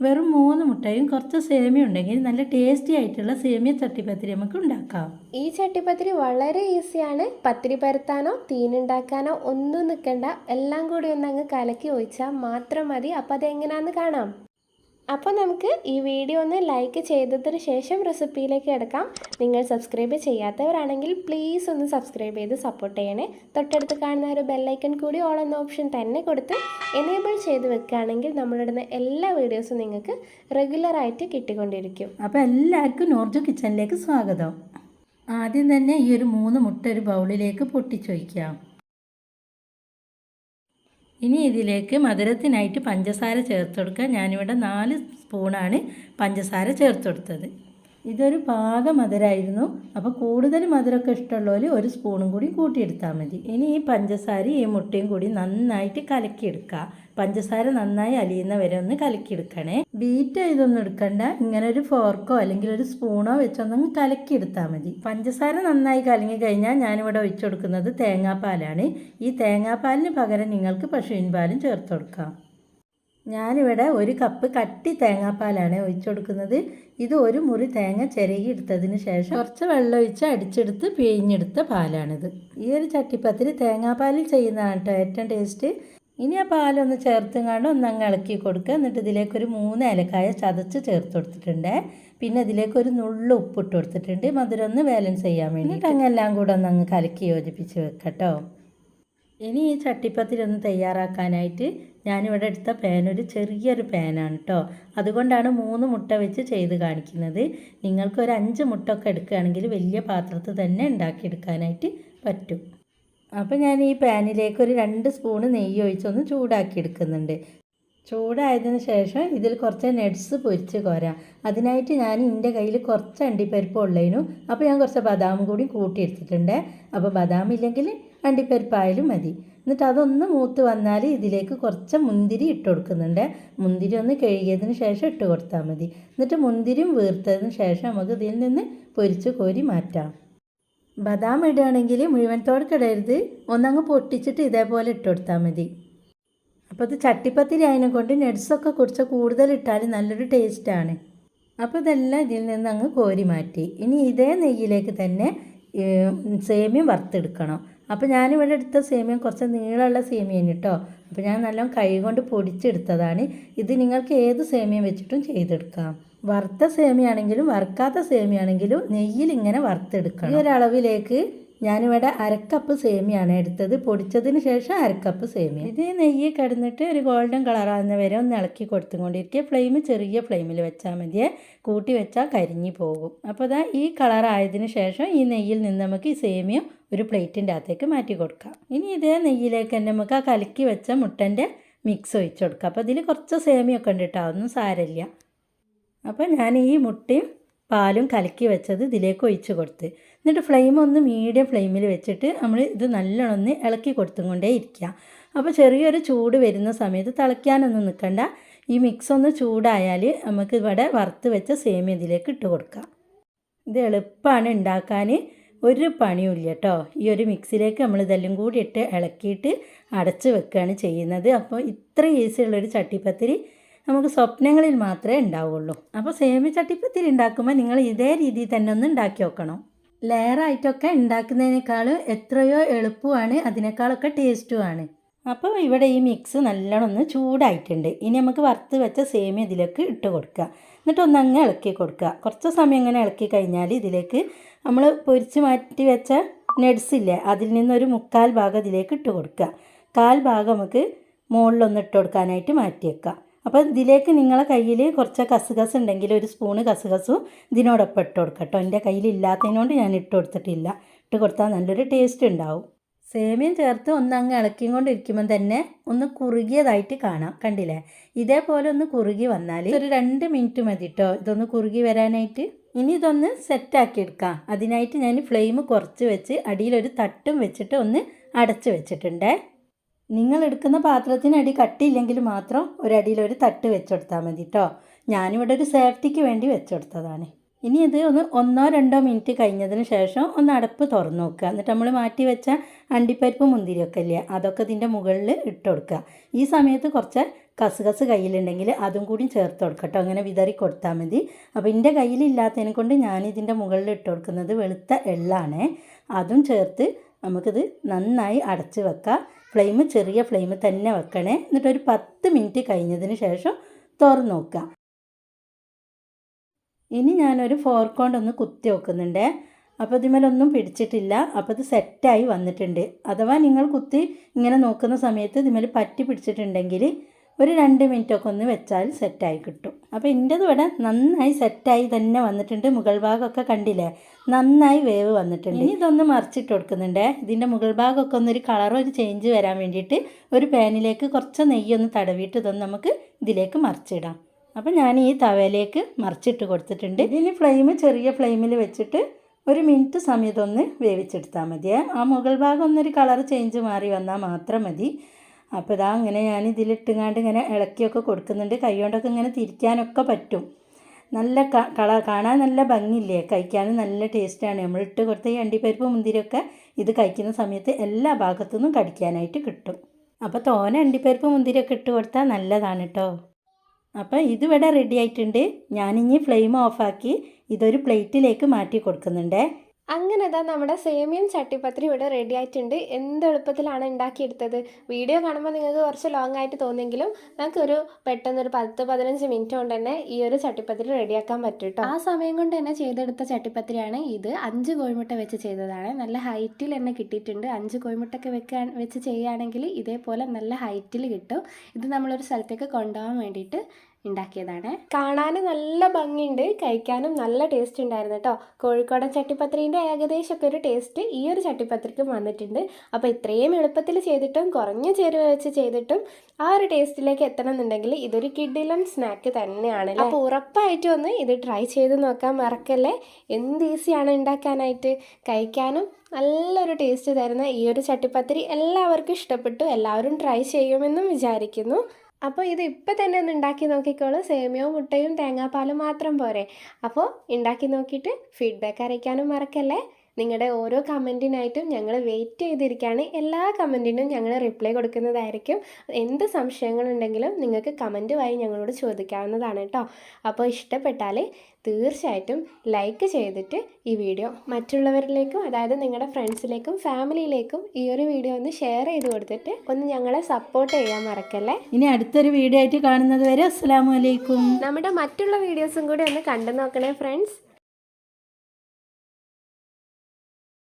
വെറും മൂന്ന് മുട്ടയും കുറച്ച് സേമിയ ഉണ്ടെങ്കിൽ നല്ല ടേസ്റ്റി ആയിട്ടുള്ള സേമിയ ചട്ടിപ്പത്തിരി നമുക്ക് ഉണ്ടാക്കാം. ഈ ചട്ടിപ്പത്തിരി വളരെ ഈസിയാണ് പത്തിരി പരത്താനോ തീനുണ്ടാക്കാനോ ഒന്നും നിൽക്കണ്ട എല്ലാം കൂടി ഒന്ന് അങ്ങ് കലക്കി ഒഴിച്ചാൽ മാത്രം മതി. അപ്പോൾ അതെങ്ങനെയാണെന്ന് കാണാം. അപ്പോൾ നമുക്ക് ഈ വീഡിയോ ഒന്ന് ലൈക്ക് ചെയ്തതിന് ശേഷം റെസിപ്പിയിലേക്ക് കിടക്കാം. നിങ്ങൾ സബ്സ്ക്രൈബ് ചെയ്യാത്തവരാണെങ്കിൽ പ്ലീസ് ഒന്ന് സബ്സ്ക്രൈബ് ചെയ്ത് സപ്പോർട്ട് ചെയ്യണേ. തൊട്ടടുത്ത് കാണുന്ന ഒരു ബെല്ലൈക്കൺ കൂടി ഓൾ എന്ന ഓപ്ഷൻ തന്നെ കൊടുത്ത് എനേബിൾ ചെയ്ത് വെക്കുകയാണെങ്കിൽ നമ്മളിടുന്ന എല്ലാ വീഡിയോസും നിങ്ങൾക്ക് റെഗുലറായിട്ട് കിട്ടിക്കൊണ്ടിരിക്കും. അപ്പോൾ എല്ലാവർക്കും നോർജു കിച്ചണിലേക്ക് സ്വാഗതം. ആദ്യം തന്നെ ഈ ഒരു മൂന്ന് മുട്ട ഒരു ബൗളിലേക്ക് പൊട്ടിച്ചൊഴിക്കാം. ഇനി ഇതിലേക്ക് മധുരത്തിനായിട്ട് പഞ്ചസാര ചേർത്ത് കൊടുക്കുക ഞാനിവിടെ നാല് സ്പൂണാണ് പഞ്ചസാര ചേർത്ത് കൊടുത്തത് ഇതൊരു പാക മധുരമായിരുന്നു അപ്പോൾ കൂടുതൽ മധുരമൊക്കെ ഇഷ്ടമുള്ളവർ ഒരു സ്പൂണും കൂടി കൂട്ടിയെടുത്താൽ മതി. ഇനി ഈ പഞ്ചസാരയും ഈ മുട്ടയും കൂടി നന്നായിട്ട് കലക്കിയെടുക്കുക പഞ്ചസാര നന്നായി അലിയുന്ന വരെ ഒന്ന് കലക്കിയെടുക്കണേ. ബീറ്റ് ഇതൊന്നും എടുക്കണ്ട. ഇങ്ങനെ ഒരു ഫോർക്കോ അല്ലെങ്കിൽ ഒരു സ്പൂണോ വെച്ചൊന്നും കലക്കിയെടുത്താൽ മതി. പഞ്ചസാര നന്നായി കലങ്ങി കഴിഞ്ഞാൽ ഞാനിവിടെ ഒഴിച്ചു കൊടുക്കുന്നത് തേങ്ങാപ്പാലാണ്. ഈ തേങ്ങാപ്പാലിന് പകരം നിങ്ങൾക്ക് പശുവിൻ പാലും ചേർത്ത് കൊടുക്കാം. ഞാനിവിടെ ഒരു കപ്പ് കട്ടി തേങ്ങാപ്പാലാണ് ഒഴിച്ചു കൊടുക്കുന്നത് ഇത് ഒരു മുറി തേങ്ങ ചിരകി എടുത്തതിന് ശേഷം കുറച്ച് വെള്ളം ഒഴിച്ച് അടിച്ചെടുത്ത് പിഴിഞ്ഞെടുത്ത പാലാണിത്. ഈ ഒരു ചട്ടിപ്പത്തിൽ തേങ്ങാപ്പാലിൽ ചെയ്യുന്നതാണ് കേട്ടോ ഏറ്റവും ടേസ്റ്റ്. ഇനി ആ പാലൊന്ന് ഒന്ന് അങ്ങ് ഇളക്കി കൊടുക്കുക. എന്നിട്ട് ഇതിലേക്ക് ഒരു മൂന്ന് ഏലക്കായ ചതച്ച് ചേർത്ത് കൊടുത്തിട്ടുണ്ട്. പിന്നെ ഇതിലേക്ക് ഒരു നുള്ളു ഉപ്പിട്ട് കൊടുത്തിട്ടുണ്ട്. മധുരം ഒന്ന് ബാലൻസ് ചെയ്യാൻ വേണ്ടിയിട്ട്. അങ്ങ് എല്ലാം കൂടെ ഒന്ന് അങ്ങ് കലക്കി യോജിപ്പിച്ച് വെക്കട്ടോ ഇനി ഈ ചട്ടിപ്പത്തിലൊന്ന് തയ്യാറാക്കാനായിട്ട് ഞാനിവിടെ എടുത്ത പാൻ ഒരു ചെറിയൊരു പാനാണ് കേട്ടോ അതുകൊണ്ടാണ് മൂന്ന് മുട്ട വെച്ച് ചെയ്ത് കാണിക്കുന്നത്. നിങ്ങൾക്ക് ഒരു അഞ്ച് മുട്ട ഒക്കെ എടുക്കുകയാണെങ്കിൽ വലിയ പാത്രത്തിൽ തന്നെ ഉണ്ടാക്കിയെടുക്കാനായിട്ട് പറ്റും. അപ്പോൾ ഞാൻ ഈ പാനിലേക്ക് ഒരു രണ്ട് സ്പൂണ് നെയ്യ് ഒഴിച്ചൊന്ന് ചൂടാക്കി എടുക്കുന്നുണ്ട് ചൂടായതിന് ശേഷം ഇതിൽ കുറച്ച് നെഡ്സ് പൊരിച്ച് കോരാം. അതിനായിട്ട് ഞാൻ എന്റെ കയ്യിൽ കുറച്ച് അണ്ടിപ്പരിപ്പ് ഉള്ളതിനും അപ്പോൾ ഞാൻ കുറച്ച് ബദാം കൂടി കൂട്ടിയെടുത്തിട്ടുണ്ട്. അപ്പോൾ ബദാം ഇല്ലെങ്കിൽ അണ്ടിപ്പരിപ്പായാലും മതി. എന്നിട്ട് അതൊന്ന് മൂത്ത് വന്നാൽ ഇതിലേക്ക് കുറച്ച് മുന്തിരി ഇട്ട് കൊടുക്കുന്നുണ്ട്. മുന്തിരി ഒന്ന് കഴുകിയതിന് ശേഷം ഇട്ട് കൊടുത്താൽ മതി. എന്നിട്ട് മുന്തിരിയും വീർത്തതിന് ശേഷം നമുക്ക് ഇതിൽ നിന്ന് പൊരിച്ച് കോരി മാറ്റാം. ബദാം ഇടുകയാണെങ്കിൽ മുഴുവൻ തോടക്കിടരുത് ഒന്നങ്ങ് പൊട്ടിച്ചിട്ട് ഇതേപോലെ ഇട്ട് കൊടുത്താൽ മതി. അപ്പോൾ ഇത് ചട്ടിപ്പത്തിരി അതിനെ കൊണ്ട് നെഡ്സൊക്കെ കുറച്ച് കൂടുതൽ ഇട്ടാൽ നല്ലൊരു ടേസ്റ്റാണ് അപ്പോൾ ഇതെല്ലാം ഇതിൽ നിന്ന് അങ്ങ് കോരി മാറ്റി. ഇനി ഇതേ നെയ്യിലേക്ക് തന്നെ സേമിയം വറുത്തെടുക്കണം. അപ്പോൾ ഞാനിവിടെ എടുത്ത സേമിയ കുറച്ച് നീളമുള്ള സേമിയാണ് കേട്ടോ. അപ്പോൾ ഞാൻ നല്ലോണം കൈ കൊണ്ട് പൊടിച്ചെടുത്തതാണ്. ഇത് നിങ്ങൾക്ക് ഏത് സേമിയം വെച്ചിട്ടും ചെയ്തെടുക്കാം. വറുത്ത സേമിയാണെങ്കിലും വറുക്കാത്ത സേമിയാണെങ്കിലും നെയ്യിൽ ഇങ്ങനെ വറുത്തെടുക്കണം. ഈ ഒരളവിലേക്ക് ഞാനിവിടെ അരക്കപ്പ് സേമിയാണ് എടുത്തത്. പൊടിച്ചതിന് ശേഷം അരക്കപ്പ് സേമിയ. ഇത് നെയ്യ് കിടന്നിട്ട് ഒരു ഗോൾഡൻ കളറാകുന്ന വരെ ഒന്ന് ഇളക്കി കൊടുത്തുകൊണ്ടിരിക്കുക. ഫ്ലെയിം ചെറിയ ഫ്ലെയിമിൽ വെച്ചാൽ മതിയെ. കൂട്ടി വെച്ചാൽ കരിഞ്ഞു പോകും. അപ്പോൾ ഇതാ ഈ കളറായതിനു ശേഷം ഈ നെയ്യിൽ നിന്ന് നമുക്ക് ഈ സേമിയ ഒരു പ്ലേറ്റിന്റെ അകത്തേക്ക് മാറ്റി കൊടുക്കാം. ഇനി ഇതേ നെയ്യിലേക്ക് തന്നെ നമുക്ക് ആ കലക്കി വെച്ച മുട്ടന്റെ മിക്സ് ഒഴിച്ചു കൊടുക്കുക അപ്പോൾ ഇതിൽ കുറച്ച് സേമിയൊക്കെ ഉണ്ട് കേട്ടോ ഒന്നും സാരമില്ല. അപ്പോൾ ഞാൻ ഈ മുട്ടയും പാലും കലക്കി വെച്ചത് ഇതിലേക്ക് ഒഴിച്ച് കൊടുത്ത്. എന്നിട്ട് ഫ്ലെയിം ഒന്ന് മീഡിയം ഫ്ലെയിമിൽ വെച്ചിട്ട് നമ്മൾ ഇത് നല്ലോണം ഒന്ന് ഇളക്കി കൊടുത്തും കൊണ്ടേ ഇരിക്കുക. അപ്പോൾ ചെറിയൊരു ചൂട് വരുന്ന സമയത്ത് തിളയ്ക്കാനൊന്നും നിൽക്കണ്ട. ഈ മിക്സ് ഒന്ന് ചൂടായാൽ നമുക്ക് ഇവിടെ വറുത്ത് വെച്ച സേമിയ ഇതിലേക്ക് ഇട്ട് കൊടുക്കാം. ഇത് എളുപ്പമാണ് ഉണ്ടാക്കാൻ. ഒരു പണിയുമില്ല കേട്ടോ ഈ ഒരു മിക്സിയിലേക്ക് നമ്മൾ ഇതെല്ലാം കൂടി ഇട്ട് ഇളക്കിയിട്ട് അടച്ച് വെക്കുകയാണ് ചെയ്യുന്നത്. അപ്പോൾ ഇത്ര ഈസിയുള്ളൊരു ചട്ടിപ്പത്തിരി നമുക്ക് സ്വപ്നങ്ങളിൽ മാത്രമേ ഉണ്ടാവുള്ളൂ. അപ്പോൾ സേമി ചട്ടിപ്പത്തിരി ഉണ്ടാക്കുമ്പോൾ നിങ്ങൾ ഇതേ രീതിയിൽ തന്നെ ഒന്ന് ഉണ്ടാക്കി വെക്കണം ലെയറായിട്ടൊക്കെ ഉണ്ടാക്കുന്നതിനേക്കാൾ എത്രയോ എളുപ്പമാണ്. അതിനേക്കാളൊക്കെ ടേസ്റ്റുമാണ്. അപ്പോൾ ഇവിടെ ഈ മിക്സ് നല്ലോണം ഒന്ന് ചൂടായിട്ടുണ്ട്. ഇനി നമുക്ക് വറുത്ത് വെച്ച സേമിയ ഇതിലേക്ക് ഇട്ട് കൊടുക്കുക. എന്നിട്ട് ഒന്നങ്ങ് ഇളക്കി കൊടുക്കുക. കുറച്ച് സമയം ഇങ്ങനെ ഇളക്കി കഴിഞ്ഞാൽ ഇതിലേക്ക് നമ്മൾ പൊരിച്ച് മാറ്റി വെച്ച നെഡ്സ് ഇല്ലേ അതിൽ നിന്നൊരു മുക്കാൽ ഭാഗം ഇതിലേക്ക് ഇട്ട് കൊടുക്കുക. കാൽ ഭാഗം നമുക്ക് മുകളിലൊന്ന് ഇട്ട് കൊടുക്കാനായിട്ട് മാറ്റി വെക്കുക. അപ്പോൾ ഇതിലേക്ക് നിങ്ങളെ കയ്യിൽ കുറച്ച് കസുകസ് ഉണ്ടെങ്കിൽ ഒരു സ്പൂണ് കസുകസും ഇതിനോടൊപ്പം ഇട്ട് കൊടുക്കുക കേട്ടോ. എന്റെ കയ്യിൽ ഇല്ലാത്തതിനോണ്ട് ഞാൻ ഇട്ട് കൊടുത്തിട്ടില്ല. ഇട്ട് കൊടുത്താൽ നല്ലൊരു ടേസ്റ്റ് ഉണ്ടാവും. സേമിയം ചേർത്ത് ഒന്ന് അങ്ങ് ഇളക്കി കൊണ്ടിരിക്കുമ്പോൾ തന്നെ ഒന്ന് കുറുകിയതായിട്ട് കാണാം. കണ്ടില്ലേ? ഇതേപോലെ ഒന്ന് കുറുകി വന്നാൽ ഒരു രണ്ട് മിനിറ്റ് മതി കേട്ടോ ഇതൊന്ന് കുറുകി വരാനായിട്ട്. ഇനി ഇതൊന്ന് സെറ്റാക്കി എടുക്കാം. അതിനായിട്ട് ഞാൻ ഫ്ലെയിം കുറച്ച് വെച്ച് അടിയിലൊരു തട്ടും വെച്ചിട്ട് ഒന്ന് അടച്ച് വെച്ചിട്ടുണ്ടേ. നിങ്ങൾ എടുക്കുന്ന പാത്രത്തിന് അടി കട്ടിയില്ലെങ്കിൽ മാത്രം ഒരടിയിലൊരു തട്ട് വെച്ചെടുത്താൽ മതി കേട്ടോ ഞാനിവിടെ ഒരു സേഫ്റ്റിക്ക് വേണ്ടി വെച്ചെടുത്തതാണ്. ഇനി ഇത് ഒന്ന് ഒന്നോ രണ്ടോ മിനിറ്റ് കഴിഞ്ഞതിന് ശേഷം ഒന്ന് അടപ്പ് തുറന്നു നോക്കുക. എന്നിട്ട് നമ്മൾ മാറ്റി വെച്ച അണ്ടിപ്പരിപ്പ് മുന്തിരിയൊക്കെ ഇല്ലേ അതൊക്കെ ഇതിന്റെ മുകളിൽ ഇട്ട് കൊടുക്കുക. ഈ സമയത്ത് കുറച്ച് കസുകസ് കയ്യിലുണ്ടെങ്കിൽ അതും കൂടി ചേർത്ത് കൊടുക്കട്ടോ അങ്ങനെ വിതറി കൊടുത്താൽ മതി. അപ്പോൾ എന്റെ കയ്യിലില്ലാത്തതിനെ കൊണ്ട് ഞാൻ ഇതിന്റെ മുകളിൽ ഇട്ട് കൊടുക്കുന്നത് വെളുത്ത എള്ളാണ്. അതും ചേർത്ത് നമുക്കിത് നന്നായി അടച്ച് വെക്കാം ഫ്ലെയിം ചെറിയ ഫ്ലെയിം തന്നെ വെക്കണേ. എന്നിട്ടൊരു പത്ത് മിനിറ്റ് കഴിഞ്ഞതിന് ശേഷം തുറന്നു നോക്കുക. ഇനി ഞാനൊരു ഫോർക്ക് കൊണ്ടൊന്ന് കുത്തി വെക്കുന്നുണ്ട്. അപ്പോൾ ഇതിമേലൊന്നും പിടിച്ചിട്ടില്ല. അപ്പോൾ ഇത് സെറ്റായി വന്നിട്ടുണ്ട്. അഥവാ നിങ്ങൾ കുത്തി ഇങ്ങനെ നോക്കുന്ന സമയത്ത് ഇതിമേൽ പറ്റി പിടിച്ചിട്ടുണ്ടെങ്കിൽ ഒരു രണ്ട് മിനിറ്റൊക്കെ ഒന്ന് വെച്ചാൽ സെറ്റായി കിട്ടും. അപ്പോൾ എന്റെത് ഇവിടെ നന്നായി സെറ്റായി തന്നെ വന്നിട്ടുണ്ട്. മുകൾ ഭാഗമൊക്കെ കണ്ടില്ലേ? നന്നായി വേവ് വന്നിട്ടുണ്ട്. ഇനി ഇതൊന്ന് മറിച്ചിട്ട് കൊടുക്കുന്നുണ്ട്. ഇതിന്റെ മുകൾ ഭാഗമൊക്കെ ഒന്നൊരു കളർ ഒരു ചേഞ്ച് വരാൻ വേണ്ടിയിട്ട് ഒരു പാനിലേക്ക് കുറച്ച് നെയ്യൊന്ന് തടവിയിട്ട് ഇതൊന്ന് നമുക്ക് ഇതിലേക്ക് മറിച്ചിടാം. അപ്പോൾ ഞാൻ ഈ തവയിലേക്ക് മറിച്ചിട്ട് കൊടുത്തിട്ടുണ്ട്. ഇതിന് ഫ്ലെയിം ചെറിയ ഫ്ലെയിമിൽ വെച്ചിട്ട് ഒരു മിനിറ്റ് സമയത്തൊന്ന് വേവിച്ചെടുത്താൽ മതിയേ ആ മുകൾ ഭാഗം ഒന്നൊരു കളർ ചേഞ്ച് മാറി വന്നാൽ മാത്രം മതി. അപ്പോൾ ഇതാ അങ്ങനെ ഞാൻ ഇതിലിട്ടുങ്ങാണ്ട് ഇങ്ങനെ ഇളക്കിയൊക്കെ കൊടുക്കുന്നുണ്ട്. കൈകൊണ്ടൊക്കെ ഇങ്ങനെ തിരിക്കാനൊക്കെ പറ്റും. നല്ല കള കാണാൻ നല്ല ഭംഗിയില്ലേ? കഴിക്കാനും നല്ല ടേസ്റ്റാണ്. നമ്മൾ ഇട്ട് കൊടുത്ത ഈ അണ്ടിപ്പരിപ്പ് മുന്തിരിയൊക്കെ ഇത് കഴിക്കുന്ന സമയത്ത് എല്ലാ ഭാഗത്തു നിന്നും കടിക്കാനായിട്ട് കിട്ടും. അപ്പോൾ തോന അണ്ടിപ്പരിപ്പ് മുന്തിരിയൊക്കെ ഇട്ട് കൊടുത്താൽ നല്ലതാണ് കേട്ടോ. അപ്പോൾ ഇതിവിടെ റെഡി ആയിട്ടുണ്ട്. ഞാനിനി ഫ്ലെയിം ഓഫാക്കി ഇതൊരു പ്ലേറ്റിലേക്ക് മാറ്റി കൊടുക്കുന്നുണ്ട്. അങ്ങനെ അതാ നമ്മുടെ സേമിയം ചട്ടിപ്പത്രി ഇവിടെ റെഡി ആയിട്ടുണ്ട്. എന്ത് എളുപ്പത്തിലാണ് ഉണ്ടാക്കിയെടുത്തത്? വീഡിയോ കാണുമ്പോൾ നിങ്ങൾക്ക് കുറച്ച് ലോങ് ആയിട്ട് തോന്നിയെങ്കിലും നമുക്കൊരു പെട്ടെന്നൊരു പത്ത് പതിനഞ്ച് മിനിറ്റ് കൊണ്ട് തന്നെ ഈ ഒരു ചട്ടിപ്പത്രി റെഡിയാക്കാൻ പറ്റും ആ സമയം കൊണ്ട് തന്നെ ചെയ്തെടുത്ത ചട്ടിപ്പത്രിയാണ് ഇത്. അഞ്ച് കോഴിമുട്ട വെച്ച് ചെയ്തതാണ്. നല്ല ഹൈറ്റിൽ തന്നെ കിട്ടിയിട്ടുണ്ട്. അഞ്ച് കോഴിമുട്ടൊക്കെ വെക്കാൻ വെച്ച് ചെയ്യുകയാണെങ്കിൽ ഇതേപോലെ നല്ല ഹൈറ്റിൽ കിട്ടും. ഇത് നമ്മളൊരു സ്ഥലത്തേക്ക് കൊണ്ടുപോകാൻ വേണ്ടിയിട്ട് ഉണ്ടാക്കിയതാണ്. കാണാൻ നല്ല ഭംഗിയുണ്ട്. കഴിക്കാനും നല്ല ടേസ്റ്റ് ഉണ്ടായിരുന്നു കേട്ടോ കോഴിക്കോടൻ ചട്ടിപ്പത്രീന്റെ ഏകദേശമൊക്കെ ഒരു ടേസ്റ്റ് ഈ ഒരു ചട്ടിപ്പത്രിക്കും വന്നിട്ടുണ്ട്. അപ്പോൾ ഇത്രയും എളുപ്പത്തിൽ ചെയ്തിട്ടും കുറഞ്ഞ ചേരുവ വെച്ച് ചെയ്തിട്ടും ആ ഒരു ടേസ്റ്റിലേക്ക് എത്തണം എന്നുണ്ടെങ്കിൽ ഇതൊരു കിഡിലൻ സ്നാക്ക് തന്നെയാണ് അപ്പോൾ ഉറപ്പായിട്ടും ഒന്ന് ഇത് ട്രൈ ചെയ്ത് നോക്കാൻ മറക്കല്ലേ? എന്ത് ഈസിയാണ് ഉണ്ടാക്കാനായിട്ട്? കഴിക്കാനും നല്ലൊരു ടേസ്റ്റ് തരുന്ന ഈ ഒരു ചട്ടിപ്പത്തിരി എല്ലാവർക്കും ഇഷ്ടപ്പെട്ടു. എല്ലാവരും ട്രൈ ചെയ്യുമെന്നും വിചാരിക്കുന്നു. അപ്പോൾ ഇത് ഇപ്പം തന്നെ ഒന്ന് ഉണ്ടാക്കി നോക്കിക്കോളൂ. സേമിയോ മുട്ടയും തേങ്ങാപ്പാലും മാത്രം പോരെ. അപ്പോൾ ഉണ്ടാക്കി നോക്കിയിട്ട് ഫീഡ്ബാക്ക് അറിയിക്കാനും മറക്കല്ലേ? നിങ്ങളുടെ ഓരോ കമന്റിനായിട്ടും ഞങ്ങൾ വെയിറ്റ് ചെയ്തിരിക്കുകയാണ് എല്ലാ കമന്റിനും ഞങ്ങൾ റിപ്ലൈ കൊടുക്കുന്നതായിരിക്കും. എന്ത് സംശയങ്ങളുണ്ടെങ്കിലും നിങ്ങൾക്ക് കമന്റ് വഴി ഞങ്ങളോട് ചോദിക്കാവുന്നതാണ് കേട്ടോ അപ്പോൾ ഇഷ്ടപ്പെട്ടാൽ തീർച്ചയായിട്ടും ലൈക്ക് ചെയ്തിട്ട് ഈ വീഡിയോ മറ്റുള്ളവരിലേക്കും അതായത് നിങ്ങളുടെ ഫ്രണ്ട്സിലേക്കും ഫാമിലിയിലേക്കും ഈ ഒരു വീഡിയോ ഒന്ന് ഷെയർ ചെയ്ത് കൊടുത്തിട്ട് ഒന്ന് ഞങ്ങളെ സപ്പോർട്ട് ചെയ്യാൻ മറക്കല്ലേ? ഇനി അടുത്തൊരു വീഡിയോ ആയിട്ട് കാണുന്നത് വരെ അസ്സാം വലൈക്കും നമ്മുടെ മറ്റുള്ള വീഡിയോസും കൂടി ഒന്ന് കണ്ടു നോക്കണേ ഫ്രണ്ട്സ്